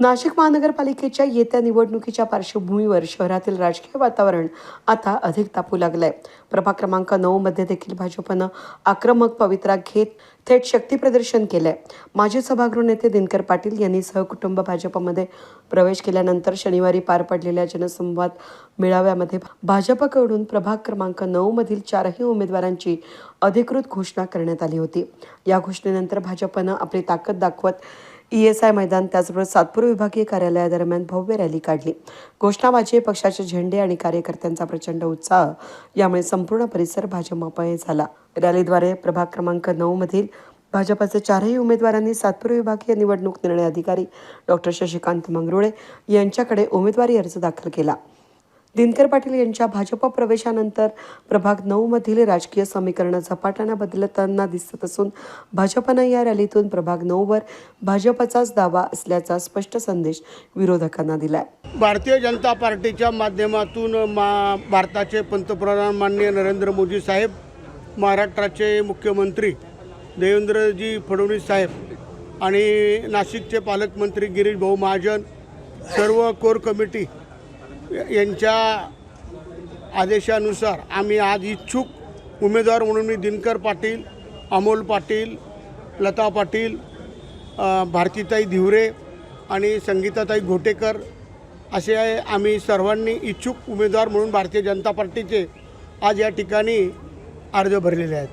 नाशिक महानगरपालिकेच्या येत्या निवडणुकीच्या पार्श्वभूमीवर शहरातील राजकीय वातावरण आता अधिक तापू लागलंय. प्रभाग क्रमांक नऊ मध्ये देखील भाजपनं आक्रमक पवित्रा घेत थेट शक्ती प्रदर्शन केलंय. माजी सभागृह नेते दिनकर पाटील यांनी सहकुटुंब भाजपमध्ये प्रवेश केल्यानंतर शनिवारी पार पडलेल्या जनसंवाद मेळाव्यामध्ये भाजपकडून प्रभाग क्रमांक नऊ मधील चारही उमेदवारांची अधिकृत घोषणा करण्यात आली होती. या घोषणेनंतर भाजपनं आपली ताकद दाखवत ई एस आय मैदान त्याचबरोबर सातपूर विभागीय कार्यालयादरम्यान भव्य रॅली काढली. घोषणाबाजी पक्षाचे झेंडे आणि कार्यकर्त्यांचा प्रचंड उत्साह यामुळे संपूर्ण परिसर भाजपमय झाला. रॅलीद्वारे प्रभाग क्रमांक नऊ मधील भाजपाचे चारही उमेदवारांनी सातपूर विभागीय निवडणूक निर्णय अधिकारी डॉक्टर शशिकांत मंगरुळे यांच्याकडे उमेदवारी अर्ज दाखल केला. दिनकर पाटील यांच्या भाजप प्रवेशानंतर प्रभाग नऊमधील राजकीय समीकरणं झपाट्यानं बदलताना दिसत असून भाजपनं या रॅलीतून प्रभाग नऊवर भाजपचाच दावा असल्याचा स्पष्ट संदेश विरोधकांना दिलाय. भारतीय जनता पार्टीच्या माध्यमातून मा भारताचे पंतप्रधान माननीय नरेंद्र मोदी साहेब महाराष्ट्राचे मुख्यमंत्री देवेंद्रजी फडणवीस साहेब आणि नाशिकचे पालकमंत्री गिरीश भाऊ महाजन सर्व कोर कमिटी यांच्या आदेशानुसार आम्ही आज इच्छुक उमेदवार म्हणून मी दिनकर पाटील अमोल पाटील लता पाटील भारतीताई धिवरे आणि संगीताताई घोटेकर असे आम्ही सर्वांनी इच्छुक उमेदवार म्हणून भारतीय जनता पार्टीचे आज या ठिकाणी अर्ज भरलेले आहेत.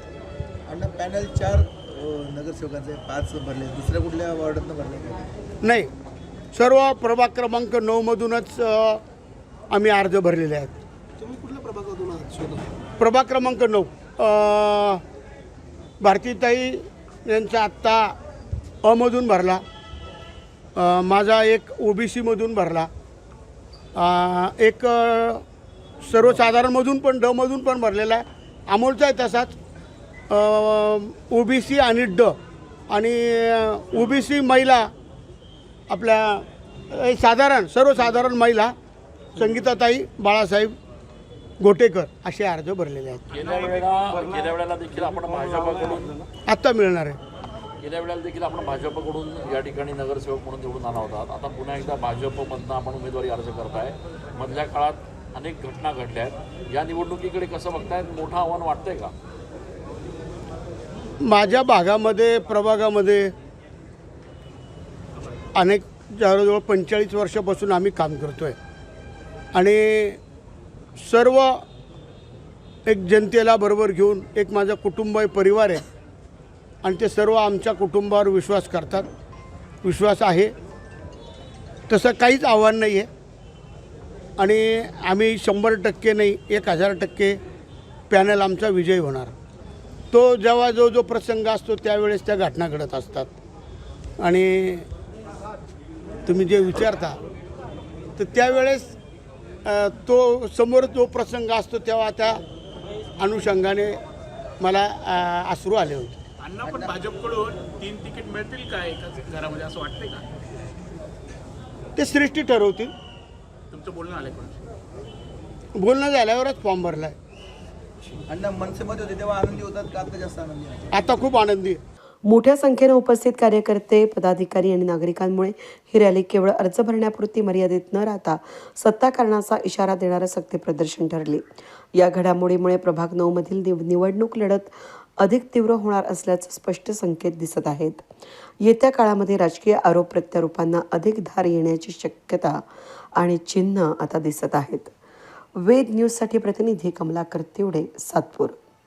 अण्णा पॅनल चार नगरसेवकांचे पाच भरले. दुसऱ्या कुठल्या वॉर्डातनं भरले? नाही. सर्व प्रभाग क्रमांक नऊमधूनच आम्ही अर्ज भरलेले आहेत. प्रभाग क्रमांक नऊ. भारतीताई यांचा आत्ता अमधून भरला. माझा एक ओ बी सीमधून भरला एक सर्वसाधारणमधून पण डमधून पण भरलेला आहे. अमोलचा आहे तसाच. ओ बी सी आणि ड आणि ओ बी सी महिला आपल्या साधारण सर्वसाधारण महिला संगीताताई बाळासाहेब गोटेकर असे अर्ज भरलेले आहेत. गेल्या वेळेला गेल्या वेळेला देखील आपण भाजपकडून आत्ता मिळणार आहे. गेल्या वेळेला देखील आपण भाजपकडून या ठिकाणी नगरसेवक म्हणून निवडून आला होता. आता पुन्हा एकदा भाजपमधनं आपण उमेदवारी अर्ज करताय. मधल्या काळात अनेक घटना घडल्या आहेत. या निवडणुकीकडे कसं बघतायत मोठं आव्हान वाटतंय का? माझ्या भागामध्ये प्रभागामध्ये अनेक जवळजवळ पंचेचाळीस वर्षापासून आम्ही काम करतो आहे आणि सर्व एक जनतेला बरोबर घेऊन एक माझा कुटुंब आहे परिवार आहे. आणि ते सर्व आमच्या कुटुंबावर विश्वास करतात. विश्वास आहे. तसं काहीच आव्हान नाही आहे आणि आम्ही शंभर टक्के नाही एक हजार टक्के पॅनल आमचा विजय होणार. तो जेव्हा जो जो प्रसंग असतो त्यावेळेस त्या घटना घडत असतात. आणि तुम्ही जे विचारता तर त्यावेळेस तो समोर जो प्रसंग असतो तेव्हा त्या अनुषंगाने मला अश्रू आले होते. अण्णा पण भाजपकडून तीन तिकीट मिळतील का एकाच घरामध्ये? असं वाटतंय का? ते सृष्टी ठरवतील. तुमचं बोलणं बोलणं झाल्यावरच फॉर्म भरला आहे अण्णा मनसेमध्ये होते तेव्हा आनंदी होतात का? आता जास्त आनंदी आहे आता खूप आनंदी आहे. मोठ्या संख्येनं उपस्थित कार्यकर्ते पदाधिकारी आणि नागरिकांमुळे ही रॅली केवळ अर्ज भरण्यापुरती मर्यादित न राहता सत्ताकारणाचा इशारा देणारं सक्ती प्रदर्शन ठरली. या घडामोडीमुळे प्रभाग नऊमधील निव- निवडणूक लढत अधिक तीव्र होणार असल्याचं स्पष्ट संकेत दिसत आहेत. येत्या काळामध्ये राजकीय आरोप प्रत्यारोपांना अधिक धार येण्याची शक्यता आणि चिन्ह आता दिसत आहेत. वेद न्यूजसाठी प्रतिनिधी कमलाकर तिवडे सातपूर.